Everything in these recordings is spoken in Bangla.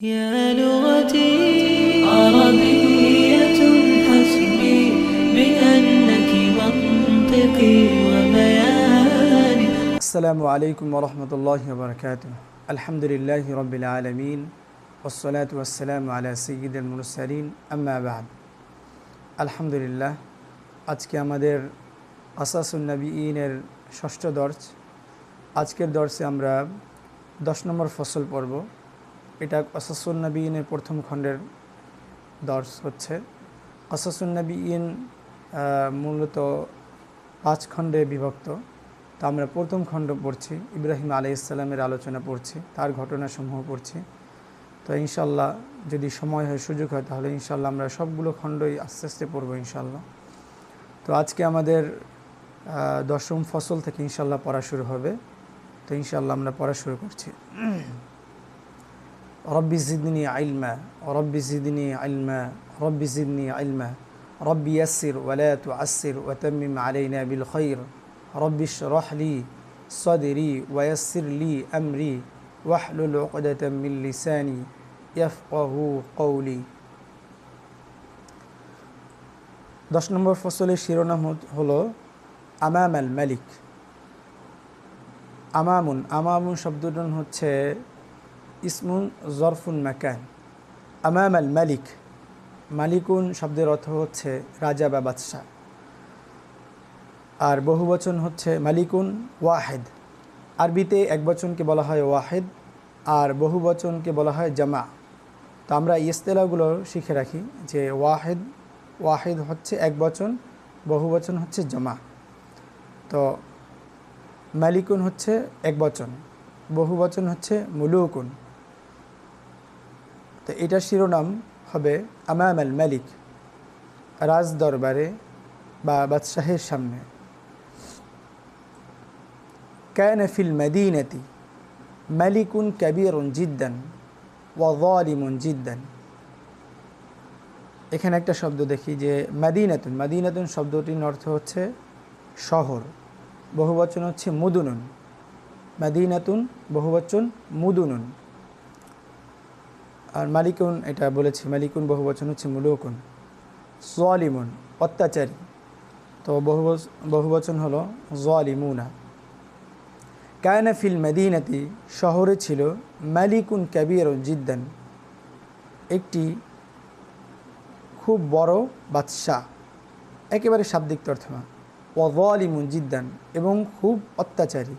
يا لغتي عربية حسبي بأنك منطقي وبياني السلام عليكم ورحمة الله وبركاته الحمد لله رب العالمين والصلاة والسلام على سيد المرسلين أما بعد الحمد لله আজকে আমাদের আসাসুন নবীনের ষষ্ঠ দর্শ আজকের দর্শে আমরা দশ নম্বর ফসল পর্ব এটা আসাসুন নবীনের প্রথম খণ্ডের দর্শ হচ্ছে। আসাসুন নবীন মূলত পাঁচ খণ্ডে বিভক্ত। তো আমরা প্রথম খণ্ড পড়ছি, ইব্রাহিম আলি ইসলামের আলোচনা পড়ছি, তার ঘটনাসমূহ পড়ছি। তো ইনশাল্লাহ যদি সময় হয়, সুযোগ হয়, তাহলে ইনশাল্লাহ আমরা সবগুলো খণ্ডই আস্তে আস্তে পড়ব ইনশাল্লাহ তো আজকে আমাদের দশম ফসল থেকে ইনশাল্লাহ পড়া শুরু হবে। তো ইনশাল্লাহ আমরা পড়া শুরু করছি। রব্বি জিদনি আইলমা রব্বি জিদনি আইলমা রব্বি জিদনি আইলমা রব্বি ইয়াসির ওয়ালা তুআসির ওয়াতাম্মিম আলাইনা বিল খাইর রব্বি اشرح لي صدري ويسر لي أمري واحلل عقدة من لساني يفقه قولي দশ নম্বর ফসলের শিরোনাম হত- হলো আমাম আল মালিক আমামুন আমামুন শব্দটি হচ্ছে ইসমুন জরফুন মাকান। আমাম আল মালিক। মালিকুন শব্দের অর্থ হচ্ছে রাজা বা বাদশাহ। আর বহুবচন হচ্ছে মালিকুন ওয়াহেদ। আরবিতে এক বচনকে বলা হয় ওয়াহেদ, আর বহুবচনকে বলা হয় জামা। তো আমরা ইস্তেলাগুলো শিখে রাখি যে ওয়াহেদ ওয়াহেদ হচ্ছে এক বচন বহুবচন হচ্ছে জমা। তো মালিকুন হচ্ছে এক বচন বহুবচন হচ্ছে মুলুকুন। তো এটার শিরোনাম হবে আমায়াম আল মালিক রাজ দরবারে বা বাদশাহের সামনে। ক্যান ফিল মদিনতি মালিকুন কাবিরুন জিদ্দান ওয়ালিমন জিদ্দান। এখানে একটা শব্দ দেখি যে মাদিনাতুন। মাদিনাতুন শব্দটির অর্থ হচ্ছে শহর, বহুবচন হচ্ছে মুদুনুন। মাদিনাতুন বহুবচন মুদুনুন। আর মালিকুন, এটা বলেছি, মালিকুন বহুবচন হচ্ছে মুলুকুন, জলিমুন, অত্যাচারী। তো বহু বহুবচন হলো জলিমুনা। কায়না ফিল মদিনাতি, শহরে ছিল মালিকুন কাবির জিদ্দান, একটি খুব বড় বাদশাহ, একেবারে শাব্দিক তর্থমা ওয়ালিমুন জিদ্দান এবং খুব অত্যাচারী।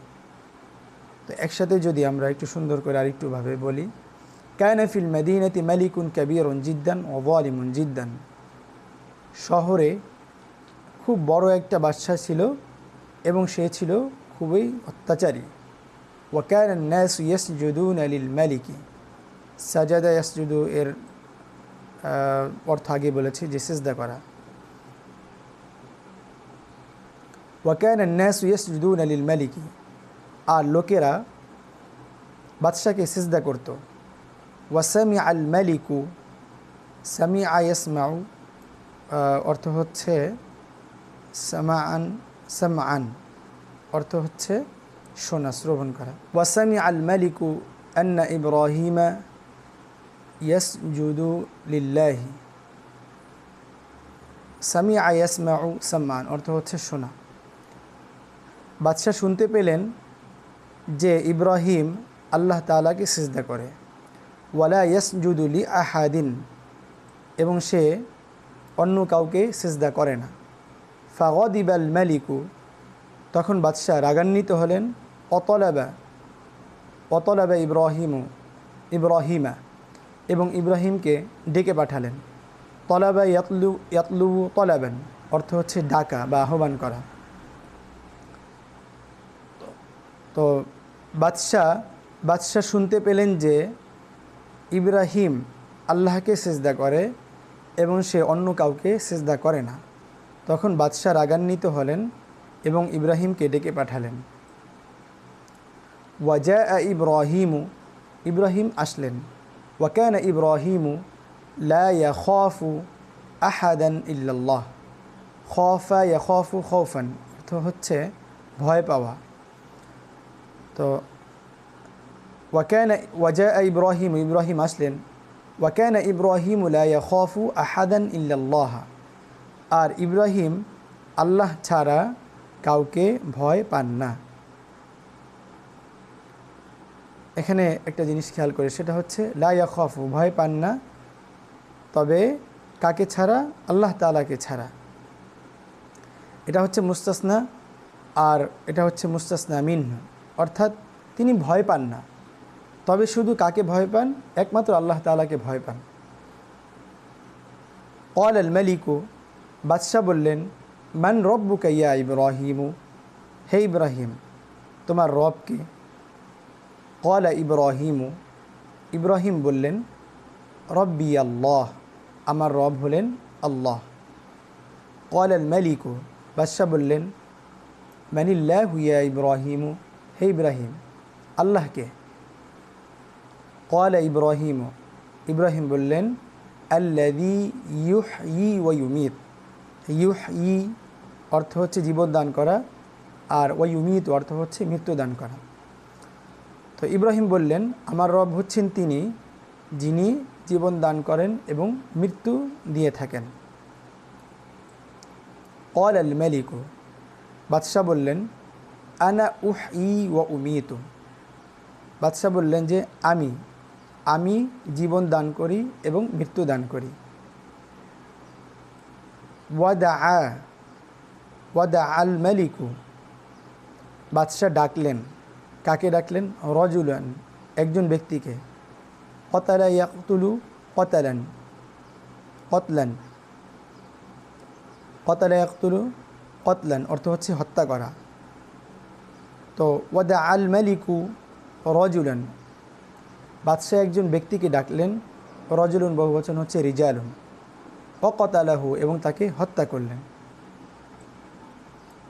তো একসাথে যদি আমরা একটু সুন্দর করে আরেকটুভাবে বলি কায়না ফিল মদিনাতি মালিকুন কাবির জিদ্দান ও ওয়ালিমুন জিদ্দান শহরে খুব বড় একটা বাদশাহ ছিল এবং সে ছিল খুবই অত্যাচারী। ওয়াকান নাস ইয়াসজুদুন আলিল মালিকি সাজাদা ইয়াসজুদু এর অর্থ আগে বলেছি যে সিজদা করা। ওয়াকান নাস ইয়াসজুদুন আলিল মালিকি আর লোকেরা বাদশাকে সিজদা করত। ওয়াসামি আল মালিকু সামি আয়াসমাউ অর্থ হচ্ছে সামাআন, সামআন, অর্থ হচ্ছে শোনা শ্রবণ করা। ওয়াসামি আল মালিকু আন্না ইব্রাহিমা ইয়াসজুদু লিল্লাহি। সামি আয়াসমাউ সাম্মান অর্থ হচ্ছে শোনা বাদশাহ শুনতে পেলেন যে ইব্রাহিম আল্লাহ তালাকে সিজদা করে। ওয়ালা ইয়াসজুদুলি আহাদিন, এবং সে অন্য কাউকে সেজদা করে না। ফাগদিবাল মালিকু, তখন বাদশাহ রাগান্বিত হলেন, অতলাবা অতলাবা ইব্রাহিমু, ইব্রাহিমা, এবং ইব্রাহিমকে ডেকে পাঠালেন। তলাবা ইয়াতলু ইয়াতলুবু তলাবেন, অর্থ হচ্ছে ডাকা বা আহ্বান করা। তো বাদশাহ বাদশাহ শুনতে পেলেন যে ইব্রাহিম আল্লাহকে সেজদা করে এবং সে অন্য কাউকে সেজদা করে না। তখন বাদশাহ রাগান্বিত হলেন এবং ইব্রাহিমকে ডেকে পাঠালেন। ওয়াজা ইব্রাহিমু ইব্রাহিম আসলেন। ওয়াকান ইব্রাহিমু লা ইয়াখাফু আহাদান ইল্লাল্লাহ খফা ইয়াখাফু খৌফান অর্থ হচ্ছে ভয় পাওয়া। তো ওয়াকান ওয়াজা ইব্রাহিম ইব্রাহিম আসলেন ওয়াকান ইব্রাহিম খফু আহাদান ইল্লাল্লাহ আর ইব্রাহিম আল্লাহ ছাড়া কাউকে ভয় পান না। এখানে একটা জিনিস খেয়াল করে, সেটা হচ্ছে লাইয়া খফু ভয় পান না। তবে কাকে ছাড়া? আল্লাহ তালাকে ছাড়া। এটা হচ্ছে মুস্তাসনা, আর এটা হচ্ছে মুস্তাসনা মিন। অর্থাৎ তিনি ভয় পান না। তবে শুধু কাকে ভয় পান? একমাত্র আল্লাহ তালাকে ভয় পান। কল আল মালিকু, বাদশাহ বললেন, মান রব্বু কাইয়া ইব্রাহিমু? হে ইব্রাহিম, তোমার রবকে কল ইব্রাহিমু? ইব্রাহিম বললেন, রব্বি আল্লাহ, আমার রব হলেন আল্লাহ। কল আল মালিকু? বাদশাহ বললেন, মানিল্লাহ হুইয়া ইব্রাহিমু? হে ইব্রাহিম আল্লাহকে কল ইব্রাহিম ইব্রাহিম বললেন আল্লাদি ইউহ ই ওয়ুমিত ইউহ ই অর্থ হচ্ছে জীবন দান করা, আর ওয়ুমিত অর্থ হচ্ছে মৃত্যু দান করা। তো ইব্রাহিম বললেন, আমার রব হচ্ছেন তিনি, যিনি জীবন দান করেন এবং মৃত্যু দিয়ে থাকেন। কল আল মালিকু বাদশাহ বললেন আনা উহ ই ও উমিত বাদশাহ বললেন যে, আমি আমি জীবন দান করি এবং মৃত্যু দান করি। ওয়াদা আ ওয়াদা আল মালিকু। বাদশাহ ডাকলেন। কাকে ডাকলেন? রজুলান, একজন ব্যক্তিকে। কতালা ইয়াকতুলু কতালান, কতলান। কতালা ইয়াকতুলু কতলান, অর্থ হচ্ছে হত্যা করা। তো ওয়াদা আল মালিকু রজুলান বাদশাহ একজন ব্যক্তিকে ডাকলেন, রজুলুন বহুবচন হচ্ছে রিজালুন। অকতালাহু এবং তাকে হত্যা করলেন।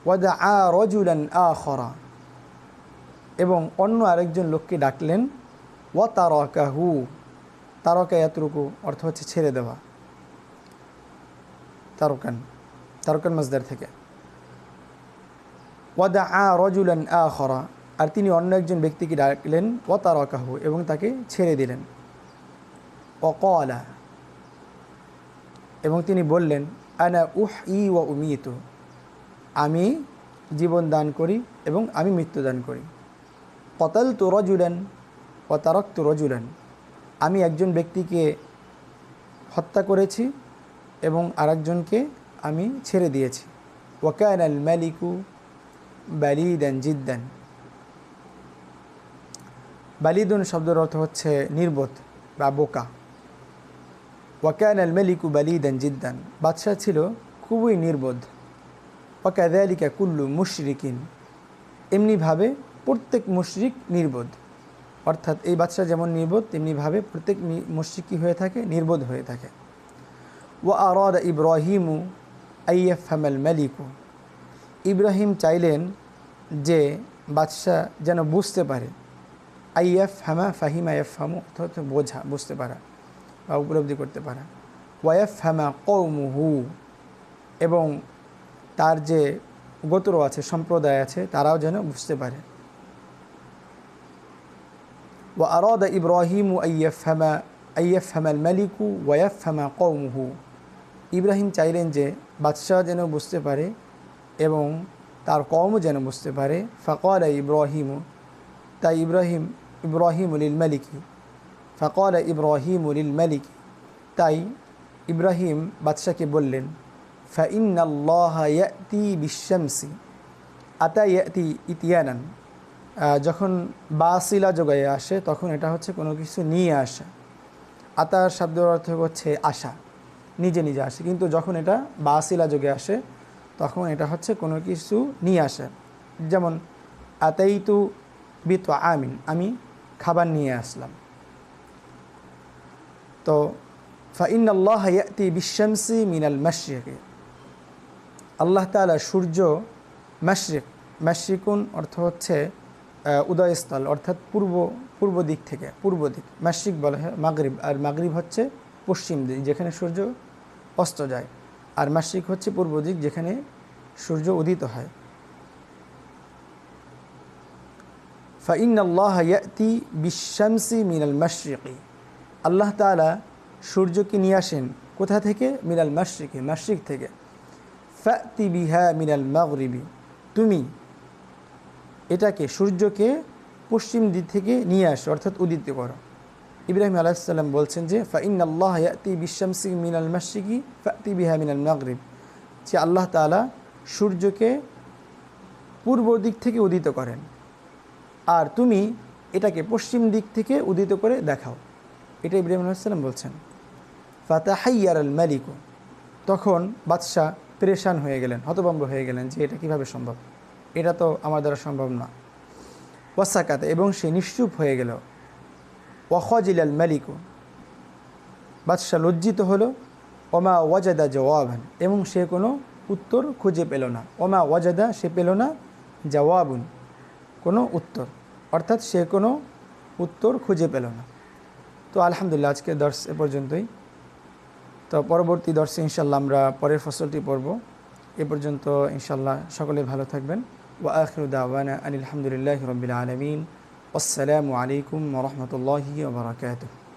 ওয়াদা আ রজুলান আ খরা এবং অন্য আরেকজন লোককে ডাকলেন ওয়া তারকাহু তারকা ইয়াতরুকু অর্থ হচ্ছে ছেড়ে দেওয়া। তারকান তারকান মজদার থেকে। ওয়াদা আ রজুলান আ খরা আর তিনি অন্য একজন ব্যক্তিকে ডাকলেন ও তারকাহু এবং তাকে ছেড়ে দিলেন। অকলা এবং তিনি বললেন, আনা উহ ই ও উমিত, আমি জীবন দান করি এবং আমি মৃত্যু দান করি। কতাল তো রজুলেন ও তারক তো রজুলেন, আমি একজন ব্যক্তিকে হত্যা করেছি এবং আরেকজনকে আমি ছেড়ে দিয়েছি। ওয়াকান আল মালিকু বালিদান জিদ্দান বালিদুন শব্দের অর্থ হচ্ছে নির্বোধ বা বোকা। ওয়াকান আল মালিকু বালিদান জিদ্দান। বাদশাহ ছিল খুবই নির্বোধ। ওয়াকাদালিকা কুল্লু মুশরিকিন। এমনিভাবে প্রত্যেক মুশরিক নির্বোধ। অর্থাৎ এই বাদশাহ যেমন নির্বোধ, তেমনিভাবে প্রত্যেক মুশরিক কী হয়ে থাকে, নির্বোধ হয়ে থাকে। ও আরদ ইব্রাহিমু আইএফ হামাল মালিকু ইব্রাহিম চাইলেন যে বাদশাহ যেন বুঝতে পারে আইএফ হামা ফাহিমা এফ হামু অর্থাৎ বোঝা, বুঝতে পারা বা উপলব্ধি করতে পারা। ওয়াইফ হামা কৌমুহু এবং তার যে গোত্র আছে, সম্প্রদায় আছে, তারাও যেন বুঝতে পারে। ও আরদ ইব্রাহিম আইএফ হামা আইএফ হামাল মালিকু ওয়াইফ হামা কৌমুহু ইব্রাহিম চাইলেন যে বাদশাহ যেন বুঝতে পারে এবং তার কমও যেন বুঝতে পারে। ফকর ইব্রাহিম, তাই ইব্রাহিম ইব্রাহিম উলিল মালিকি। ফকর ইব্রাহিম উলিল মালিকি। তাই ইব্রাহিম বাদশাকে বললেন ফাইনাল্লাহতি বিশ্বামসি আতা ইয়াতি ইতিয়ানান? যখন বাসিলা যোগায় আসে, তখন এটা হচ্ছে কোনো কিছু নিয়ে আসা। আতার শব্দের অর্থ হচ্ছে আশা, নিজে নিজে আসে। কিন্তু যখন এটা বাসিলা যোগে আসে, তখন এটা হচ্ছে কোনো কিছু নিয়ে আসা। যেমন, আতাইতু বিত আমিন আমি খাবার নিয়ে আসলাম। তো ফাইন আল্লাহ ইয়াতি বিশ্বামসি মিনাল মাসরিকে আল্লাহ তালা সূর্য মাসরিক মাসরিকুন অর্থ হচ্ছে উদয়স্থল, অর্থাৎ পূর্ব পূর্ব দিক থেকে, পূর্ব দিক মাসরিক বলা হয় মাগরিব, আর মাগরিব হচ্ছে পশ্চিম দিক, যেখানে সূর্য অস্ত যায়, আর মাসরিক হচ্ছে পূর্ব দিক, যেখানে সূর্য উদিত হয়। ফাইন আল্লাহ ইয়াতি বিশ্বামসি মিনাল মাসরিকি আল্লাহ তালা সূর্যকে নিয়ে আসেন কোথা থেকে? মিনাল মাসরিকে মাসরিক থেকে। ফাতি বিহা মিনাল মাগরিবি। তুমি এটাকে, সূর্যকে পশ্চিম দিক থেকে নিয়ে আসো, অর্থাৎ উদিত করো। ইব্রাহিম আলাইসাল্লাম বলছেন যে ফাইন আল্লাহ ইয়াতি বিশ্বামসি মিনাল মাসিকি ফাতি বিহা মিনাল মাগরিব। যে আল্লাহ তালা সূর্যকে পূর্ব দিক থেকে উদিত করেন। আর তুমি এটাকে পশ্চিম দিক থেকে উদিত করে দেখাও। এটা ইব্রাহিম আলাইসাল্লাম বলছেন। ফাতাহাইয়ার আল মালিকু। তখন বাদশাহ পরেশান হয়ে গেলেন, হতভম্ব হয়ে গেলেন যে এটা কীভাবে সম্ভব? এটা তো আমার দ্বারা সম্ভব না। ওয়াসাকাতে, এবং সে নিশ্চুপ হয়ে গেল। ওয়াজিল আল মালিকু। বাদশাহ লজ্জিত হলো। ওমা ওয়াজাদা জওয়াবান, এবং সে কোনো উত্তর খুঁজে পেল না। ওমা ওয়াজাদা, সে পেল না। জওয়াবুন, কোনো উত্তর। অর্থাৎ সে কোনো উত্তর খুঁজে পেল না। তো আলহামদুলিল্লাহ আজকে দর্শ এ পর্যন্তই। তো পরবর্তী দর্শে ইনশাল্লাহ আমরা পরের ফসলটি পড়ব। এ পর্যন্ত ইনশাল্লাহ সকলে ভালো থাকবেন। ওয়া আখিরু দাওয়ানা আলহামদুলিল্লাহ হামদুলিল্লাহি রাব্বিল আলামিন। আসসালামু আলাইকুম রাহমাতুল্লাহি ওয়া বারাকাতুহু।